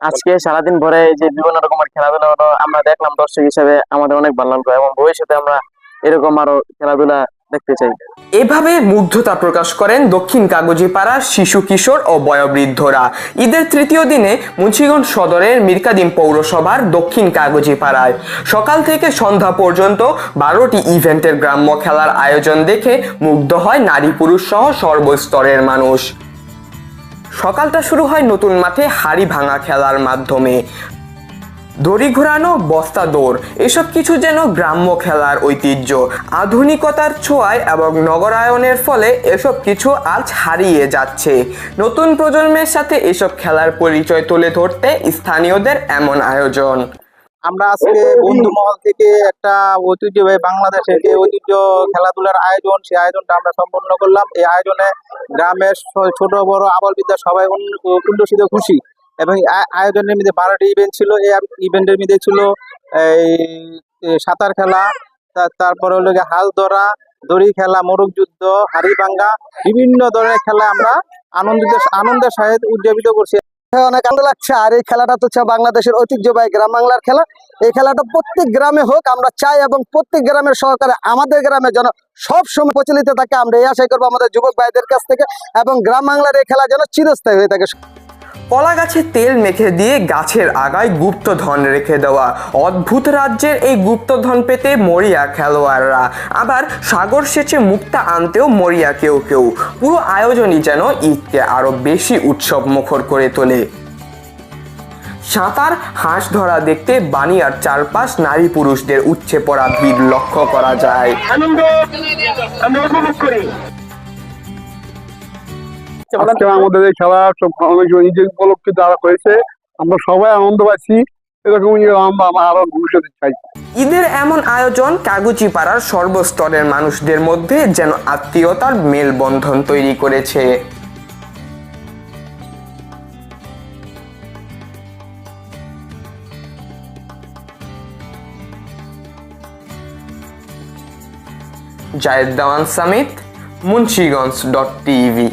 আজকে সারাদিন ভরে যে বিভিন্ন রকমের খেলাধুলা হলো, আমরা দেখলাম দর্শক হিসেবে আমাদের অনেক ভালো লাগল এবং ভবিষ্যতে আমরা এরকম আরও খেলাধুলা দেখতে চাই। এভাবে মুগ্ধতা প্রকাশ করেন দক্ষিণ কাগজিপাড়ার শিশু কিশোর ও বয়োবৃদ্ধরা। ঈদের তৃতীয় দিনে মুন্সিগঞ্জ সদরের মিরকাদিম পৌরসভার দক্ষিণ কাগজিপাড়ায় সকাল থেকে সন্ধ্যা পর্যন্ত বারোটি ইভেন্টের গ্রাম্য খেলার আয়োজন দেখে মুগ্ধ হয় নারী পুরুষ সহ সর্বস্তরের মানুষ। সকালটা শুরু হয় নতুন মাঠে হাড়ি ভাঙা খেলার মাধ্যমে। দড়ি ঘোরানো, বস্তা দৌড়, এসব কিছু যেন গ্রাম্য খেলার ঐতিহ্য। আধুনিকতার ছোঁয়ায় এবং নগরায়নের ফলে এসব কিছু আজ হারিয়ে যাচ্ছে। নতুন প্রজন্মের সাথে এসব খেলার পরিচয় তুলে ধরতে স্থানীয়দের এমন আয়োজন। আমরা আজকে বন্ধু মহল থেকে একটা ঐতিহ্যবাহী বাংলাদেশের যে ঐতিহ্য খেলাধুলার আয়োজন, সেই আয়োজনটা আমরা সম্পন্ন করলাম। এই আয়োজনে গ্রামের ছোট, বড় আবল বিদ্যা সবাই উল্লসিত খুশি। এবং আয়োজনের মধ্যে বারোটি ইভেন্ট ছিল। এই ইভেন্টের মধ্যে ছিল, এই সাঁতার খেলা তারপরে হলো হাল ধরা দড়ি খেলা, মোরগ যুদ্ধ হাড়ি ভাঙ্গা বিভিন্ন ধরনের খেলা আমরা আনন্দিত আনন্দের সহিত উদযাপিত করছি। অনেক আনন্দ লাগছে। আর এই খেলাটা তো হচ্ছে বাংলাদেশের ঐতিহ্যবাহী গ্রাম বাংলার খেলা। এই খেলাটা প্রত্যেক গ্রামে হোক, আমরা চাই এবং প্রত্যেক গ্রামের সহকারে আমাদের গ্রামে যেন সব সময় প্রচলিত থাকে। আমরা এই আশাই করব আমাদের যুবক ভাইদের কাছ থেকে এবং গ্রাম বাংলার এই খেলা যেন চিরস্থায়ী হয়ে থাকে। কলা গাছে তেল মেখে দিয়ে গাছের আগায় গুপ্তধন রেখে দেওয়া। অদ্ভুত রাজ্যের এই গুপ্তধন পেতে মরিয়া খেলোয়াড়রা। আবার সাগর সেচে মুক্তা আনতেও মরিয়া কেউ কেউ। পুরো আয়োজনই যেন ঈদকে আরও বেশি উৎসব মুখর করে তোলে। সাঁতার, হাঁস ধরা দেখতে বানিয়ার চারপাশ নারী পুরুষদের উচ্ছে পড়া ভিড় লক্ষ্য করা যায়। আনন্দ, আমরা উপভোগ করি। আজকে আমাদের এই খেলা অনেক নিজের উপলক্ষে যারা হয়েছে আমরা সবাই আনন্দ পাচ্ছি। চাই। ঈদের এমন আয়োজন কাগুচি পাড়ার সর্বস্তরের মানুষদের মধ্যে যেন আত্মীয়তার মেলবন্ধন তৈরি করেছে। জায়েদ দাওয়ান সামিত মুন্সিগঞ্জ ডট টিভি।